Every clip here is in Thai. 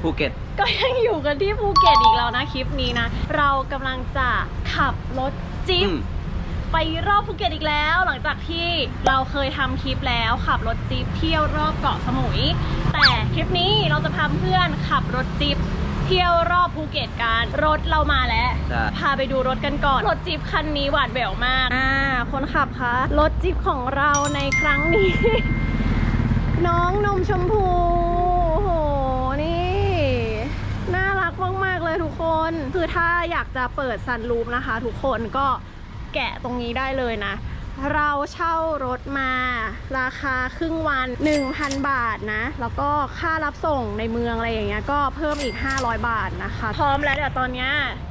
ภูเก็ต ก็ยังอยู่กันที่ภูเก็ตอีกแล้วนะคลิปนี้นะ เรากำลังจะขับรถจิ๊บอืมไปรอบภูเก็ตอีกแล้ว หลังจากที่เราเคยทำคลิปแล้วขับรถจิ๊บเที่ยวรอบเกาะสมุย แต่คลิปนี้เราจะพาเพื่อนขับรถจิ๊บเที่ยวรอบภูเก็ตกันรถเรามาแล้วใช่พาไปดูรถกันก่อน รถจิ๊บคันนี้หวานแหววมากอ่าคนขับคะรถจิ๊บของเราในครั้งนี้ น้องนมชมพูโอ้โห นี่ น่ารักมาก ๆ เลยทุกค น คือถ้าอยากจะเปิดซันรูปนะคะ ทุกคนก็แกะตรงนี้ได้เลยนะ เราเช่ารถมา ราคาครึ่งวัน 1,000 บาทนะ แล้วก็ค่ารับส่งในเมืองอะไรอย่างเงี้ยก็เพิ่มอีก 500 บาทนะคะ พร้อมแล้วเดี๋ยวตอนนี้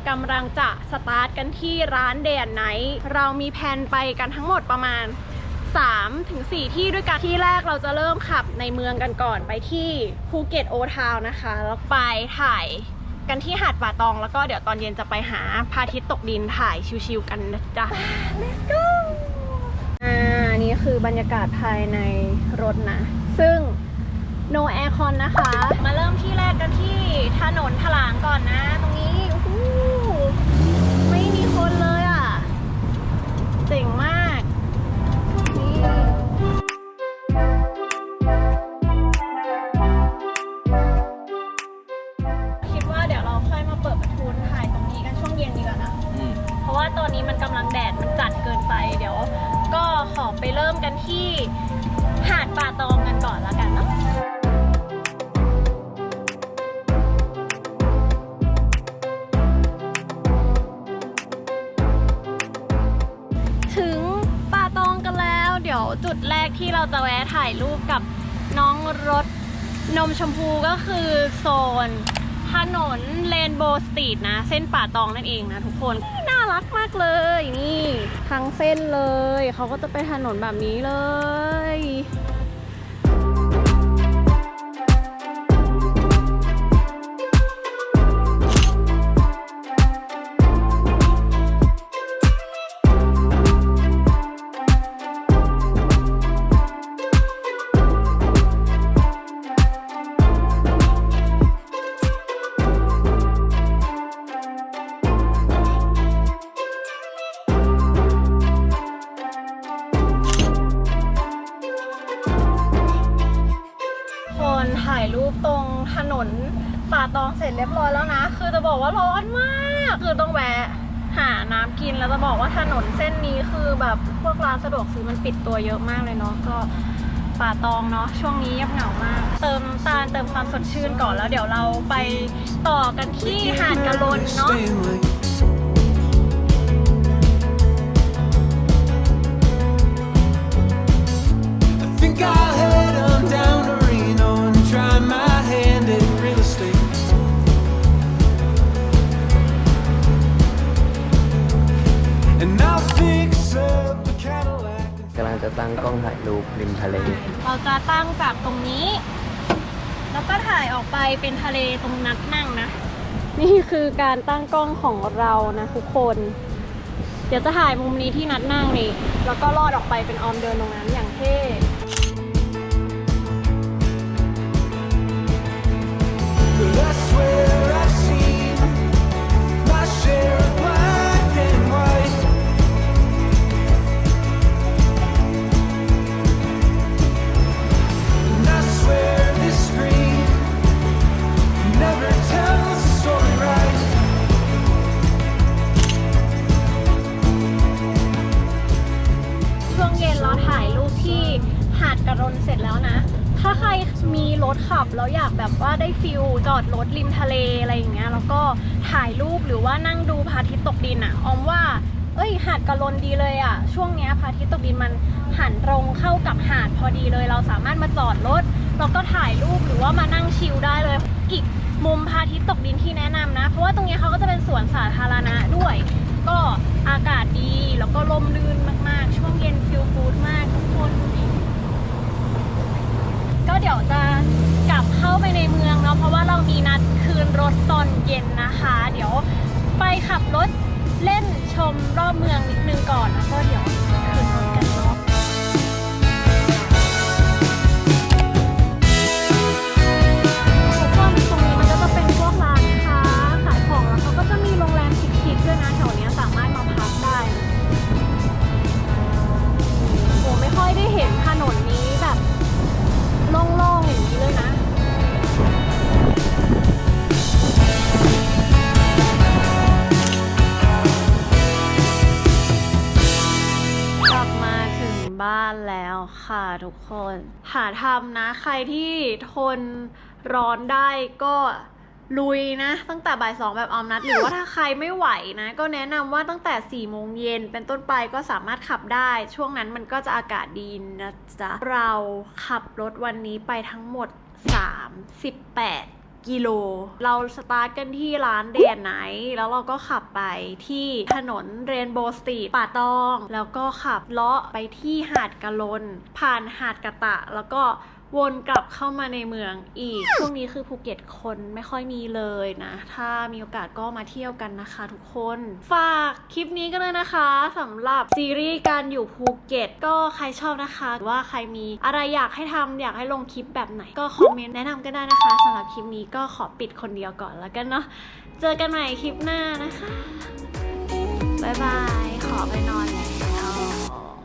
กำลังจะสตาร์ทกันที่ร้านเดนไนท์เรามีแผนไปกันทั้งหมดประมาณ3ถึง4ที่ด้วยกัน ที่แรกเราจะเริ่มขับในเมืองกันก่อนไปที่ภูเก็ตโอทาวนะคะ แล้วไปถ่าย กันที่หาดป่าตองแล้วก็เดี๋ยวตอนเย็นจะไปหาพระอาทิตย์ตกดินถ่ายชิวๆกันนะจ๊ะ let's go อ่านี่คือบรรยากาศภายในรถนะ ซึ่ง no aircon นะคะ มาเริ่มที่แรกกันที่ถนนถลางก่อนนะ ตรงนี้โอ้โห นี้มันกำลังแดดมันจัดเกินไป เดี๋ยว ก็ขอไปเริ่มกันที่หาดป่าตองกันก่อนแล้วกันเนาะถึงป่าตองกันแล้ว เดี๋ยวจุดแรกที่เราจะแวะถ่ายรูปกับน้องรถนมชมพูก็คือโซน ถนนเลนโบสตรีทนะ เส้นป่าตองนั่นเองนะทุกคน น่ารักมากเลย นี่ ทั้งเส้นเลย เขาก็จะไปถนนแบบนี้เลยายรูปตรงถนนป่าตองเสร็จเรียบร้อยแล้วนะ คือจะบอกว่าร้อนมาก คือต้องแวะหาน้ำกินแล้วจะบอกว่าถนนเส้นนี้คือแบบพวกร้านสะดวกซื้อมันปิดตัวเยอะมากเลยเนาะก็ป่าตองเนาะช่วงนี้เงียบเหงามาก เติมตาลเติมความสดชื่นก่อนแล้วเดี๋ยวเราไปต่อกันที่หาดกะลนเนาะ จะตั้งกล้องถ่ายรูปริมทะเลเราจะตั้งจากตรงนี้ แล้วก็ถ่ายออกไปเป็นทะเลตรงนัดนั่งนะ นี่คือการตั้งกล้องของเรานะทุกคน เดี๋ยวจะถ่ายมุมนี้ที่นัดนั่งนี่ แล้วก็ลอดออกไปเป็นออมเดินตรงนั้นอย่างเท่ มีรถขับแล้วอยากแบบว่าได้ฟิลจอดรถริมทะเลอะไรอย่างเงี้ยแล้วก็ถ่ายรูปหรือว่านั่งดูพระอาทิตย์ตกดินอะออมว่าเอ้ยหาดกะลนดีเลยอะ่ะช่วงเนี้ยพระอาทิตย์ตกดินมันหันตรงเข้ากับหาดพอดีเลย เราสามารถมาจอดรถแล้วก็ถ่ายรูปหรือว่ามานั่งชิลได้เลยอีกมุมพระอาทิตย์ตกดินที่แนะนำนะ เพราะว่าตรงเนี้ยเขาก็จะเป็นสวนสาธารณะด้วย ก็อากาศดีแล้วก็ลมลื่นมากๆช่วงเย็นฟิลกูดมากทุกคนดูดิ ก็เดี๋ยวจะกลับเข้าไปใน เพราะว่าเรามีนัดคืนรถตอนเย็นนะคะ เดี๋ยวไปขับรถเล่นชมรอบเมือง บ้านแล้วค่ะทุกคน หาทำนะ ใครที่ทนร้อนได้ก็ลุยนะ ตั้งแต่บ่ายสองแบบออมนัด หรือว่าถ้าใครไม่ไหวนะ ก็แนะนำว่าตั้งแต่4ี่โมงเย็นเป็นต้นไปก็สามารถขับได้ ช่วงนั้นมันก็จะอากาศดีนะจ๊ะ เราขับรถวันนี้ไปทั้งหมด 38 กิโล เราสตาร์ทกันที่ร้านเดนไนแล้วเราก็ขับไปที่ถนนเรนโบว์สตรีทป่าตอง แล้วก็ขับเลาะไปที่หาดกะลน ผ่านหาดกะตะ แล้วก็ วนกลับเข้ามาในเมืองอีก ช่วงนี้คือภูเก็ตคนไม่ค่อยมีเลยนะ ถ้ามีโอกาสก็มาเที่ยวกันนะคะทุกคน ฝากคลิปนี้กันเลยนะคะสำหรับซีรีส์การอยู่ภูเก็ต ก็ใครชอบนะคะหรือว่าใครมีอะไรอยากให้ทำอยากให้ลงคลิปแบบไหน ก็คอมเมนต์แนะนำกันได้นะคะสำหรับคลิปนี้ก็ขอปิดคนเดียวก่อนแล้วกันเนาะเจอกันใหม่คลิปหน้านะคะบ๊ายบายขอไปนอนแล้ว